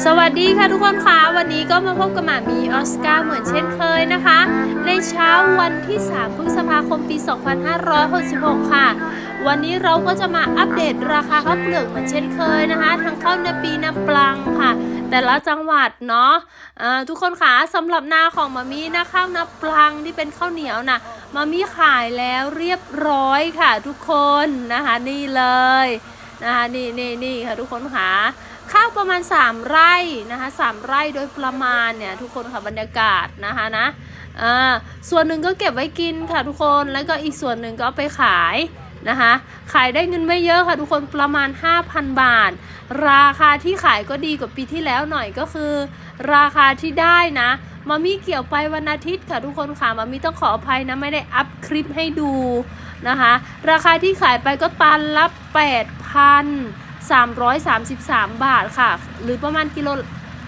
สวัสดีค่ะทุกคนคะวันนี้ก็มาพบกับหมามีออสการ์เหมือนเช่นเคยนะคะ ในเช้าวันที่ 3 พฤษภาคมปี 2566 ค่ะ วันนี้เราก็จะมาอัปเดตราคาข้าวเปลือกเหมือนเช่นเคยนะคะ ทั้งข้าวนาปีนาปลังค่ะ แต่ละจังหวัดเนาะอ่าทุกคนคะสำหรับนาของมามีนะข้าวนาปลังที่เป็นข้าวเหนียวนะมามีขายแล้วเรียบร้อยค่ะ ทุกคนนะคะนี่เลยนะคะนี่นี่นี่ค่ะทุกคนค่ะ ข้าวประมาณ 3 ไร่นะคะ3ไร่โดยประมาณเนี่ยทุกคนค่ะบรรยากาศนะคะนะอ่าส่วนหนึ่งก็เก็บไว้กินค่ะทุกคนแล้วก็อีกส่วนหนึ่งก็เอาไปขายนะคะขายได้เงินไม่เยอะค่ะทุกคนประมาณ 5,000 บาท ราคาที่ขายก็ดีกว่าปีที่แล้วหน่อยก็คือ ราคาที่ได้นะมามีเกี่ยวไปวันอาทิตย์ค่ะทุกคนค่ะมามีต้องขออภัยนะไม่ได้อัพคลิปให้ดูนะคะ ราคาที่ขายไปก็ตันละ8,000 333 บาทค่ะ หรือประมาณกิโล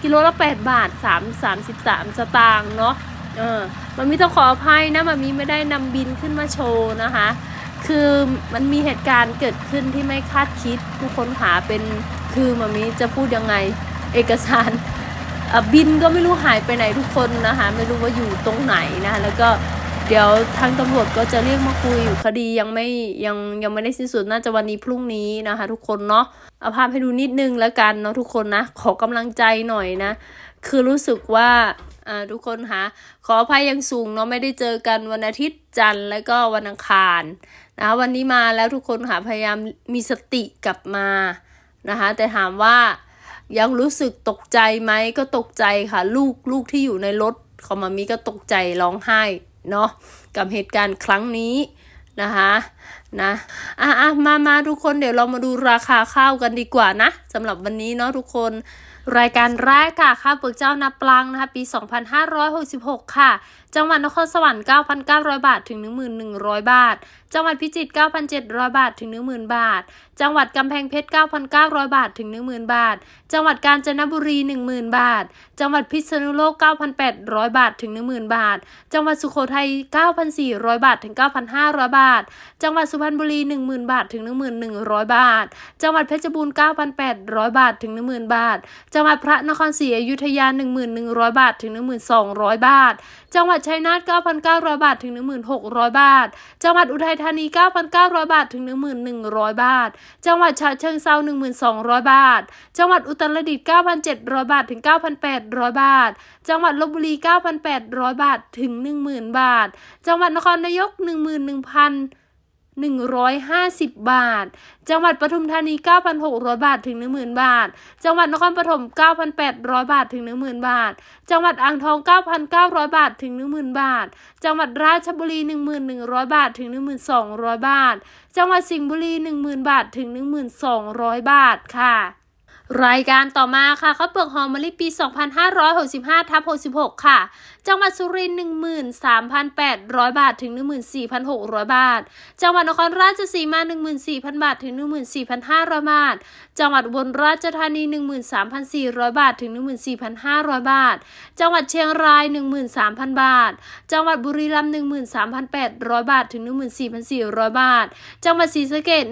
กิโลละ 8 บาท 3 33 สตางค์เนาะเออมันมีต้องขออภัยนะมันมีไม่ได้นำบินขึ้นมาโชว์นะคะ คือมันมีเหตุการณ์เกิดขึ้นที่ไม่คาดคิดทุกคนหาเป็นคือมันมีจะพูดยังไงเอกสารบินก็ไม่รู้หายไปไหนทุกคนนะคะ ไม่รู้ว่าอยู่ตรงไหนนะแล้วก็ เดี๋ยวทางตำรวจก็จะเรียกมาคุยคดียังไม่ยังยังไม่ได้สิ้นสุดน่าจะวันนี้พรุ่งนี้นะคะ ทุกคนเนาะเอาภาพให้ดูนิดนึงแล้วกันเนาะทุกคนนะ ขอกำลังใจหน่อยนะ คือรู้สึกว่าอ่าทุกคนคะขออภัยยังสูงเนาะไม่ได้เจอกันวันอาทิตย์จันทร์แล้วก็วันอังคารนะคะวันนี้มาแล้วทุกคนค่ะพยายามมีสติกลับมานะคะแต่ถามว่ายังรู้สึกตกใจไหมก็ตกใจค่ะ ลูกลูกที่อยู่ในรถของมามีก็ตกใจร้องไห้ เนาะกับเหตุการณ์ครั้งนี้นะคะนะอะอะมามาทุกคนเดี๋ยวเรามาดูราคาข้าวกันดีกว่านะสำหรับวันนี้เนาะทุกคน รายการแรกค่ะข้าวเปลือกเจ้านาปลังนะคะปี 2566 ค่ะ จังหวัดนครสวรรค์ 9,900 บาท ถึง 1,100 บาท จังหวัดพิจิตร 9,700 บาท ถึง 10,000 บาท จังหวัดกำแพงเพชร 9,900 บาท ถึง 10,000 บาท จังหวัดกาญจนบุรี 10,000 บาท จังหวัดพิษณุโลก 9,800 บาท ถึง 10,000 บาท จังหวัดสุโขทัย 9,400 บาท ถึง 9,500 บาท จังหวัดสุพรรณบุรี 10,000 บาท ถึง 1,100 บาท จังหวัดเพชรบูรณ์ 9,800 บาท ถึง 10,000 บาทจังหวัดพระนครศรีอยุธยา 1,100 บาทถึง 1,200 บาท จังหวัดชัยนาท9,900 บาทถึง 1,600 บาท จังหวัดอุทัยธานี 9,900 บาทถึง 1,100 บาท จังหวัดฉะเชิงเทรา1,200 บาท จังหวัดอุตรดิตถ์9,700 บาทถึง 9,800 บาท จังหวัดลบบุรี 9,800 บาทถึง 10,000 บาท จังหวัดนครนายก 11,000 150 บาท จังหวัดปทุมธานี 9,600 บาทถึง 10,000 บาท จังหวัดนครปฐม 9,800 บาทถึง 10,000 บาท จังหวัดอ่างทอง 9,900 บาทถึง 10,000 บาท จังหวัดราชบุรี 1,100 บาทถึง 1,200 บาท จังหวัดสิงห์บุรี 10,000 บาทถึง 1,200 บาทค่ะ รายการต่อมาค่ะข้าวเปลือกหอมมะลิปี 2565ทับ66 ค่ะ จังหวัดสุรินทร์13,800 บาทถึง 14,600 บาท จังหวัดนครราชสีมา 14,000 บาทถึง 14,500 บาท จังหวัดบลราชธานี 13,400 บาทถึง 14,500 บาท จังหวัดเชียงราย 13,000 บาท จังหวัดบุรีรัมย์13,800 บาทถึง 14,400 บาท จังหวัดศรีสะเกษ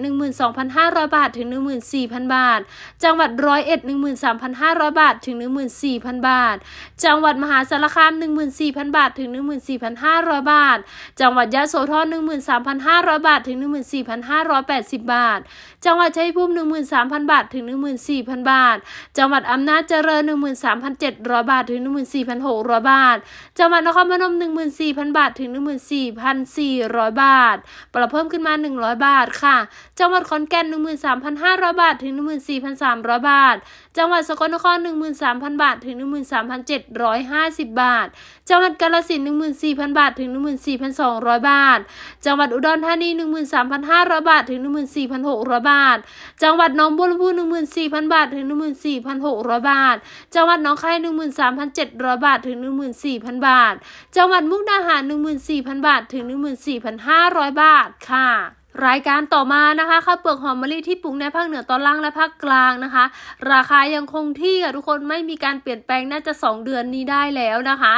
12,500 บาทถึง 14,000 บาท จังหวัดร้อยเอ็ดหนึ่งหมื่นสามพันห้าร้อยบาทถึงหนึ่งหมื่นสี่พันบาท จังหวัดมหาสารคามหนึ่งหมื่นสี่พันบาทถึงหนึ่งหมื่นสี่พันห้าร้อยบาท จังหวัดยะโสธรหนึ่งหมื่นสามพันห้าร้อยบาทถึงหนึ่งหมื่นสี่พันห้าร้อยแปดสิบบาท จังหวัดชัยภูมิหนึ่งหมื่นสามพันบาทถึงหนึ่งหมื่นสี่พันบาท จังหวัดอำนาจเจริญหนึ่งหมื่นสามพันเจ็ดร้อยบาทถึงหนึ่งหมื่นสี่พันหกร้อยบาท จังหวัดนครพนมหนึ่งหมื่นสี่พันบาทถึงหนึ่งหมื่นสี่พันสี่ร้อยบาท ปรับเพิ่มขึ้นมาหนึ่งร้อยบาทค่ะ จังหวัดขอนแก่นหนึ่งหมื่นสามพันห้าร้อยบาทถึงหนึ่งหมื่นสี่พันสามร้อยบาทาท จังหวัดสกลนคร 13,000 บาท ถึง 13,750 บาท จังหวัดกาฬสินธุ์14,000 บาท ถึง 14,200 บาท จังหวัดอุดรธานี 13,500 บาท ถึง 14,600 บาท จังหวัดหนองบัวลำพู 14,000 บาท ถึง 14,600 บาท จังหวัดหนองคาย 13,700 บาท ถึง 14,000 บาท จังหวัดมุกดาหาร 14,000 บาท ถึง 14,500 บาท ค่ะ รายการต่อมานะคะข้าวเปลือกหอมมะลิที่ปลูกในภาคเหนือตอนล่างและภาคกลางนะคะ ราคายังคงที่ค่ะทุกคนไม่มีการเปลี่ยนแปลงน่าจะ 2 เดือนนี้ได้แล้วนะคะ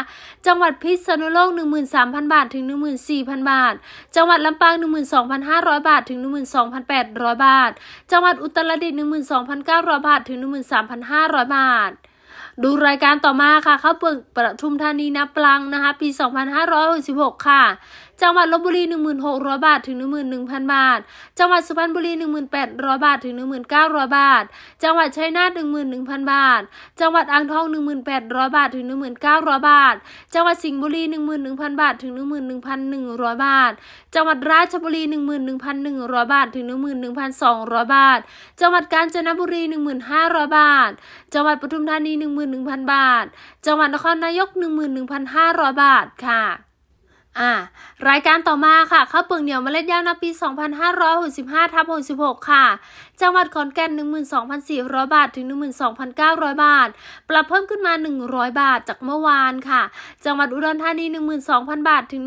จังหวัดพิษณุโลก 13,000 บาทถึง 14,000 บาท จังหวัดลำปาง 12,500 บาทถึง 12,800 บาท จังหวัดอุตรดิตถ์12,900 บาทถึง 13,500 บาทดูรายการต่อมาค่ะข้าวเปลือกประทุมธานีนาปลังนะคะ ปี 2566 ค่ะ จังหวัดลบบุรี 1,600 บาท ถึง 11,000 บาท จังหวัดสุพรรณบุรี 1,800 บาท ถึง 1,900 บาท จังหวัดชัยนาท11,000 บาท จังหวัดอ่างทอง 1,800 บาท ถึง 1,900 บาท จังหวัดสิงห์บุรี 11,000 บาท ถึง 11,100 บาท จังหวัดราชบุรี 11,100 บาท ถึง 11,200 บาท จังหวัดกาญจนบุรี 1,500 บาท จังหวัดปทุมธานี 11,000 บาท จังหวัดนครนายก 11,500 บาทค่ะ อ่ารายการต่อมาค่ะข้าวเปลือกเหนียวเมล็ดยาวนาปี 2565ทับ66 ค่ะ จังหวัดขอนแก่น 12,400 บาท ถึง 12,900 บาท ปรับเพิ่มขึ้นมา 100 บาทจากเมื่อวานค่ะ จังหวัดอุดรธานี 12,000 บาท ถึง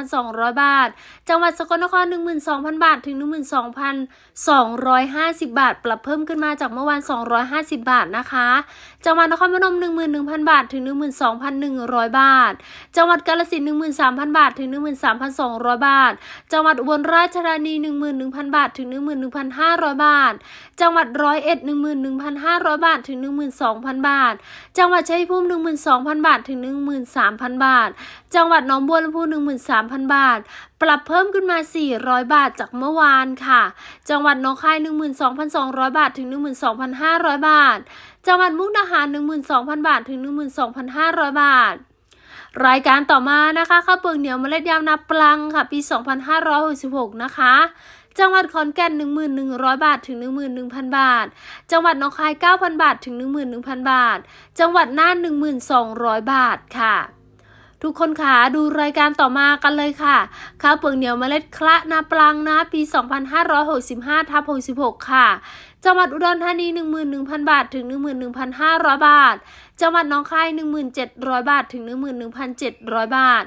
13,200 บาท จังหวัดสกลนคร 12,000 บาท ถึง 12,250 บาท ปรับเพิ่มขึ้นมาจากเมื่อวาน 250 บาทนะคะ จังหวัดนครพนม 11,000 บาท ถึง 12,100 บาท จังหวัดกาฬสินธุ์13,000 บาท ถึง 13,200 บาท จังหวัดอุบลราชธานี 11,000 บาท ถึง 11,500 บาทาท จังหวัดร้อยเอ็ดหนึ่งหมื่นหนึ่งพันห้าร้อยบาทถึงหนึ่งหมื่นสองพันบาท จังหวัดชัยภูมิหนึ่งหมื่นสองพันบาทถึงหนึ่งหมื่นสามพันบาท จังหวัดหนองบัวลำพูหนึ่งหมื่นสามพันบาท ปรับเพิ่มขึ้นมาสี่ร้อยบาทจากเมื่อวานค่ะ จังหวัดหนองคายงร้อยบาทถึงหนึ่งหมื่นสองพันห้าร้อยบาท จังหวัดมุกดาหารหนึ่งหมื่นสองพันบาทถึงหนึ่งหมื่นสองพันห้าร้อยบาทรายการต่อมานะคะข้าวเปลือกเหนียวเมล็ดยาวนาปลังค่ะ ปี 2566 นะคะ จังหวัดขอนแก่น 1,100 บาทถึง 11,000 บาท จังหวัดหนองคาย 9,000 บาทถึง 11,000 บาท จังหวัดน่าน 1,200 บาทค่ะทุกคนคะดูรายการต่อมากันเลยค่ะ ข้าวเปลือกเหนียวเมล็ดคละนาปลังนะปี 2565ทับ66 ค่ะ จังหวัดอุดรธานี 11,000 บาทถึง 11,500 บาท จังหวัดหนองคาย 1,700 บาทถึง 11,700 บาท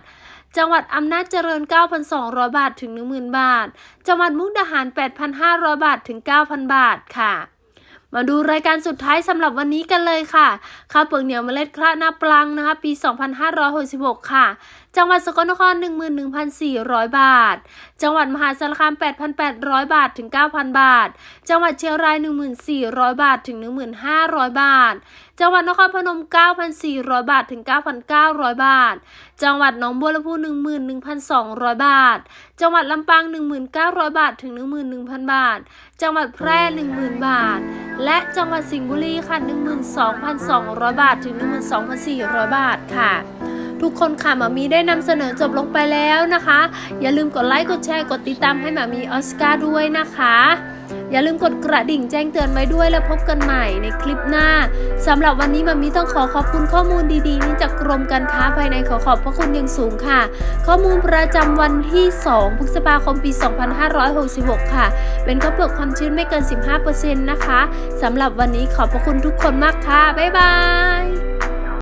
จังหวัดอำนาจเจริญ 9,200 บาทถึง 10,000 บาท จังหวัดมุกดาหาร 8,500 บาทถึง 9,000 บาทค่ะมาดูรายการสุดท้ายสำหรับวันนี้กันเลยค่ะ ข้าวเปลือกเหนียวเมล็ดคละนาปลังนะคะ ปี 2566 ค่ะ จังหวัดสกลนคร 11,400 บาท จังหวัดมหาสารคาม 8,800 บาทถึง 9,000 บาท จังหวัดเชียงราย 1,400 บาทถึง 1,500 บาท จังหวัดนครพนม 9,400 บาทถึง 9,900 บาท จังหวัดหนองบัวลำพู 11,200 บาท จังหวัดลำปาง 1,900 บาทถึง 11,000 บาท จังหวัดแพร่ 10,000 บาท และจังหวัดสิงห์บุรีค่ะ 12,200 บาทถึง 12,400 บาทค่ะทุกคนค่ะหมามีได้นำเสนอจบลงไปแล้วนะคะ อย่าลืมกดไลค์ กดแชร์ กดติดตามให้หมามีออสการ์ด้วยนะคะ อย่าลืมกดกระดิ่งแจ้งเตือนไว้ด้วยแล้วพบกันใหม่ในคลิปหน้าสำหรับวันนี้มามีต้องขอขอบคุณข้อมูลดีๆ นี้จากกรมการค้าภายในขอขอบพระคุณอย่างสูงค่ะ ข้อมูลประจำวันที่ 2 พฤษภาคมปี 2566 ค่ะ เป็นข้าวเปลือกความชื้นไม่เกิน 15%นะคะสำหรับวันนี้ขอบพระคุณทุกคนมากค่ะ บ๊ายบาย